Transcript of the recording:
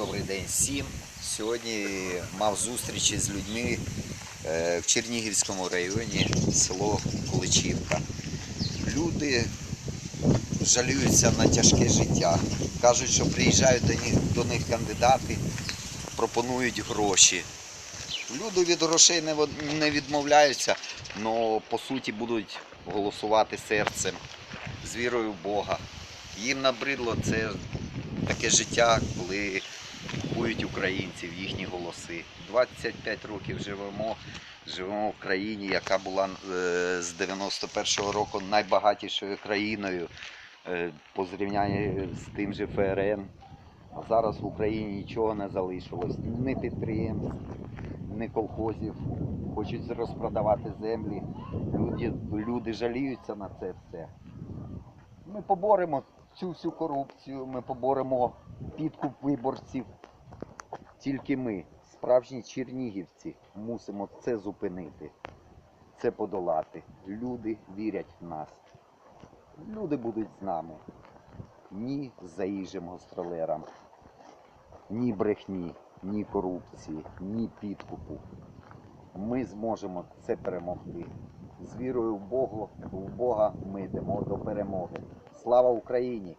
добрий день всім. Сьогодні мав зустрічі з людьми е, в Чернігівському районі, село Куличівка. Люди жаліються на тяжке життя. Кажуть, що приїжджають до них, до них кандидати, пропонують гроші. Люди від грошей не відмовляються, але по суті будуть голосувати серцем, з вірою в Бога. Їм набридло це таке життя, коли купують українців їхні голоси. 25 років живемо, живемо в країні, яка була е, з 91-го року найбагатішою країною е, по зрівнянні з тим же ФРН. А зараз в Україні нічого не залишилось, ні підприємств, ні колхозів. Хочуть розпродавати землі. Люди, люди жаліються на це все. Ми поборемо цю всю корупцію, ми поборемо підкуп виборців. Тільки ми, справжні чернігівці, мусимо це зупинити, це подолати. Люди вірять в нас. Люди будуть з нами. Ні заїжджим гастролерам, ні брехні, ні корупції, ні підкупу. Ми зможемо це перемогти. З вірою в Бога, в Бога ми йдемо до перемоги. Слава Україні!